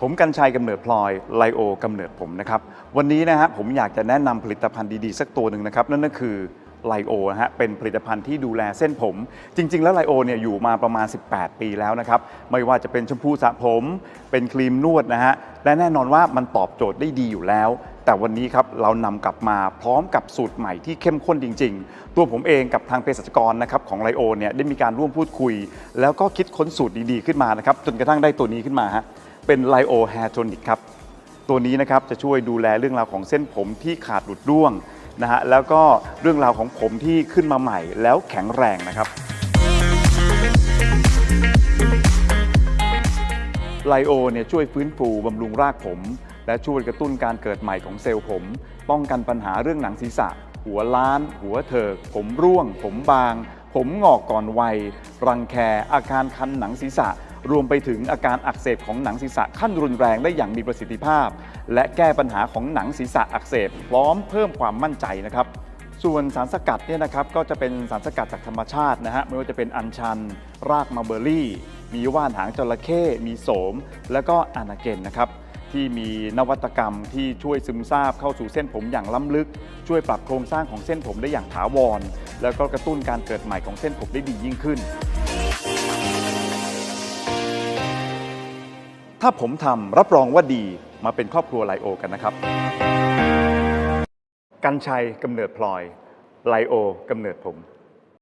ผมกัญชัยกำเนิดพลอยไลโอกำเนิดผมนะครับ วันนี้นะฮะผมอยากจะแนะนำผลิตภัณฑ์ดีๆ สักตัวหนึ่งนะครับ นั่นก็คือไลโอนะฮะเป็นผลิตภัณฑ์ที่ดูแลเส้นผม จริง ๆ แล้วไลโอเนี่ยอยู่มาประมาณ 18 ปีแล้วนะครับ ไม่ว่าจะเป็นชมพูสระผม เป็นครีมนวดนะฮะและแน่นอนว่ามันตอบโจทย์ได้ดีอยู่แล้ว แต่วันนี้ครับเรานำกลับมาพร้อมกับสูตรใหม่ที่เข้มข้นจริง ๆ ตัวผมเองกับทางเภสัชกรนะครับของไลโอเนี่ยได้มีการร่วมพูดคุย แล้วก็คิดค้นสูตรดีๆขึ้นมานะครับจนกระทั่งได้ตัวนี้ขึ้นมาฮะ เป็นไลโอแฮร์โทนิกครับ ตัวนี้นะครับจะช่วยดูแลเรื่องราวของเส้นผมที่ขาดหลุดร่วงนะฮะแล้วก็เรื่องราวของผมที่ขึ้นมาใหม่แล้วแข็งแรงนะครับไลโอเนี่ยช่วยฟื้นฟูบำรุงรากผม และช่วยกระตุ้นการเกิดใหม่ของเซลล์ผม ป้องกันปัญหาเรื่องหนังศีรษะ หัวล้าน หัวเถิก ผมร่วง ผมบาง ผมงอกก่อนวัย รังแค อาการคันหนังศีรษะ รวมไปถึงอาการอักเสบของหนังศีรษะขั้นรุนแรงได้อย่างมีประสิทธิภาพ และแก้ปัญหาของหนังศีรษะอักเสบพร้อมเพิ่มความมั่นใจนะครับส่วนสารสกัดเนี่ยนะครับก็จะเป็นสารสกัดจากธรรมชาตินะฮะไม่ว่าจะเป็นอัญชัน รากมาเบอร์รี่ มีว่านหางจระเข้มีโสม แล้วก็อานาเกนนะครับที่มีนวัตกรรมที่ช่วยซึมซาบเข้าสู่เส้นผมอย่างล้ำลึก ช่วยปรับโครงสร้างของเส้นผมได้อย่างถาวร แล้วก็กระตุ้นการเกิดใหม่ของเส้นผมได้ดียิ่งขึ้น ถ้าผมทำรับรองว่าดีมาเป็นครอบครัวไลโอกันนะครับ กันชัยกำเนิดพลอย ไลโอกำเนิดผม